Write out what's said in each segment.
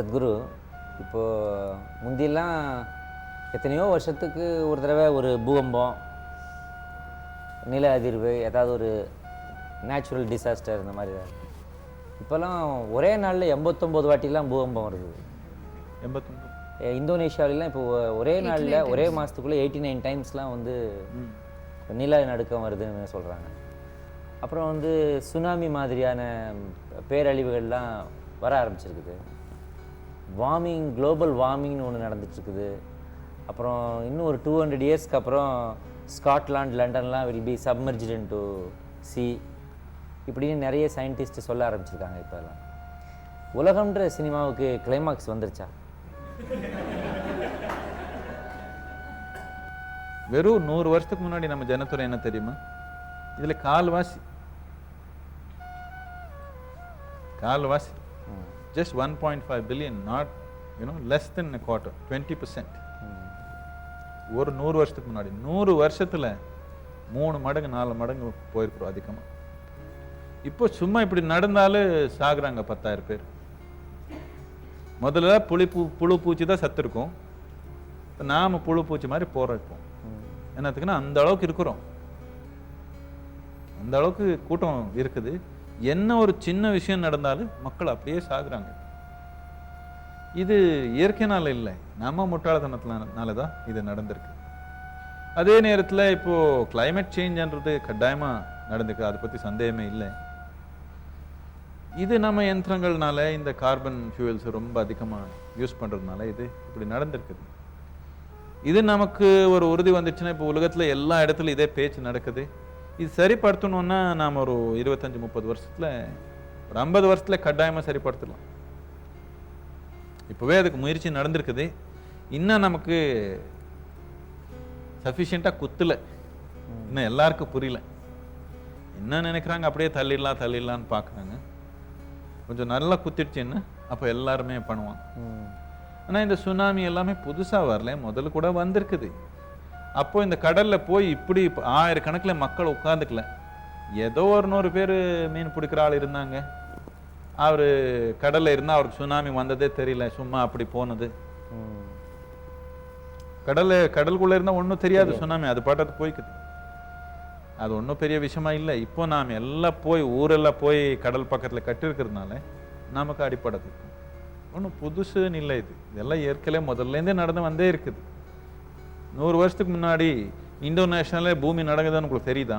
சத்குரு இப்போது முந்தியெல்லாம் எத்தனையோ வருஷத்துக்கு ஒரு தடவை ஒரு பூகம்பம் நில அதிர்வு ஏதாவது ஒரு நேச்சுரல் டிசாஸ்டர் இந்த மாதிரி ஏதாவது. இப்போல்லாம் ஒரே நாளில் எண்பத்தொம்போது வாட்டிலாம் பூகம்பம் வருது. எண்பத்தொம்பது. இந்தோனேஷியாவிலாம் இப்போ ஒரே நாளில் ஒரே மாதத்துக்குள்ளே எயிட்டி நைன் டைம்ஸ்லாம் வந்து நில நடுக்கம் வருதுன்னு சொல்கிறாங்க அப்புறம் வந்து சுனாமி மாதிரியான பேரழிவுகள்லாம் வர ஆரம்பிச்சிருக்குது. வார்மிங் குளோபல் வார்மிங்னு ஒன்று நடந்துட்டுருக்குது. அப்புறம் இன்னும் ஒரு டூ ஹண்ட்ரட் இயர்ஸ்க்கு அப்புறம் Scotland லண்டன்லாம் will be submerged to sea இப்படின்னு நிறைய சயின்டிஸ்ட் சொல்ல ஆரம்பிச்சிருக்காங்க இப்போல்லாம் உலகம்ன்ற சினிமாவுக்கு கிளைமாக்ஸ் வந்துருச்சா? வெறும் நூறு வருஷத்துக்கு முன்னாடி நம்ம ஜனத்துறை என்ன தெரியுமா? இதுல கால்வாசி கால்வாசி just one point five billion not less less a quarter, twenty percent ஒரு நூறு வருஷத்துக்கு முன்னாடி நூறு வருஷத்துல மூணு மடங்கு நாலு மடங்கு போயிருக்கிறோம் அதிகமாக இப்போ சும்மா இப்படி நடந்தாலும் சாகுறாங்க பத்தாயிரம் பேர். முதல்ல புளி பூ புழு பூச்சி தான் சத்து இருக்கும் இப்ப நாம புழு பூச்சி மாதிரி போறோம் என்னத்துக்குன்னா அந்த அளவுக்கு இருக்கிறோம். அந்த அளவுக்கு கூட்டம் இருக்குது. என்ன ஒரு சின்ன விஷயம் நடந்தாலும் மக்கள் அப்படியே சாகுறாங்க. இது இயற்கையினால் இல்லை. நம்ம முட்டாள்தனத்தினால தான் இது நடந்திருக்கு. அதே நேரத்துல இப்போ கிளைமேட் சேஞ்சுன்றது கட்டாயமா நடந்திருக்கு. அதை பத்தி சந்தேகமே இல்லை. இது நம்ம யந்திரங்கள்னால இந்த கார்பன் ஃபியூவல்ஸ் ரொம்ப அதிகமா யூஸ் பண்றதுனால இது இப்படி நடந்திருக்குது. இது நமக்கு ஒரு உறுதி வந்துச்சுன்னா இப்போ உலகத்துல எல்லா இடத்துலையும் இதே பேச்சு நடக்குது. இது சரிப்படுத்தணும்னா நாம ஒரு இருபத்தஞ்சு முப்பது வருஷத்துல ஒரு ஐம்பது வருஷத்துல கட்டாயமா சரிப்படுத்தலாம். இப்போவே அதுக்கு முயற்சி நடந்திருக்குது. இன்னும் நமக்கு சஃபிஷியண்ட்டாக குத்துல. இன்னும் எல்லாருக்கும் புரியல. என்ன நினைக்கிறாங்க? அப்படியே தள்ளிடலாம் தள்ளிடலான்னு பார்க்குறாங்க கொஞ்சம் நல்லா குத்திடுச்சுன்னு அப்போ எல்லாருமே பண்ணுவாங்க. ம். ஆனா இந்த சுனாமி எல்லாமே புதுசா வரல. முதல்ல கூட வந்திருக்குது. அப்போ இந்த கடல்ல போய் இப்படி இப்ப ஆயிரக்கணக்குல மக்கள் உட்காந்துக்கல ஏதோ ஒரு நூறு பேர் மீன் பிடிக்கிற ஆள் இருந்தாங்க. அவரு கடல்ல இருந்தா அவருக்கு சுனாமி வந்ததே தெரியல சும்மா அப்படி போனது. ம். கடல்ல கடலுக்குள்ள இருந்தா ஒண்ணும் தெரியாது சுனாமி அது பாட்டது போய்க்குது. அது ஒண்ணும் பெரிய விஷயமா இல்லை. இப்போ நாம் எல்லாம் போய் ஊரெல்லாம் போய் கடல் பக்கத்துல கட்டிருக்கிறதுனால நமக்கு அடிப்படது ஒன்றும் புதுசுன்னு இல்லை இது. இதெல்லாம் ஏற்கனவே முதல்லேருந்தே நடந்து வந்தே இருக்குது. நூறு வருஷத்துக்கு முன்னாடி இந்தோனேஷனில் பூமி நடங்குதான்னு உங்களுக்கு தெரியுதா?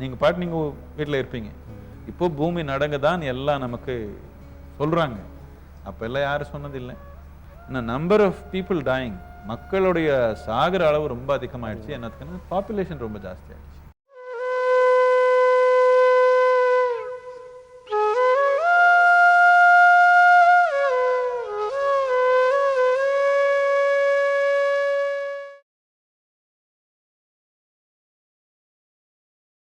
நீங்கள் பாட்டு நீங்கள் வீட்டில் இருப்பீங்க. இப்போ பூமி நடங்குதான்னு எல்லாம் நமக்கு சொல்கிறாங்க அப்போ எல்லாம் யாரும் சொன்னதில்லை. ஆனால் நம்பர் ஆஃப் பீப்புள் டாயிங் மக்களுடைய சாகிற அளவு ரொம்ப அதிகமாகிடுச்சு என்னத்துக்குன்னா பாப்புலேஷன் ரொம்ப ஜாஸ்தி ஆகிடுச்சு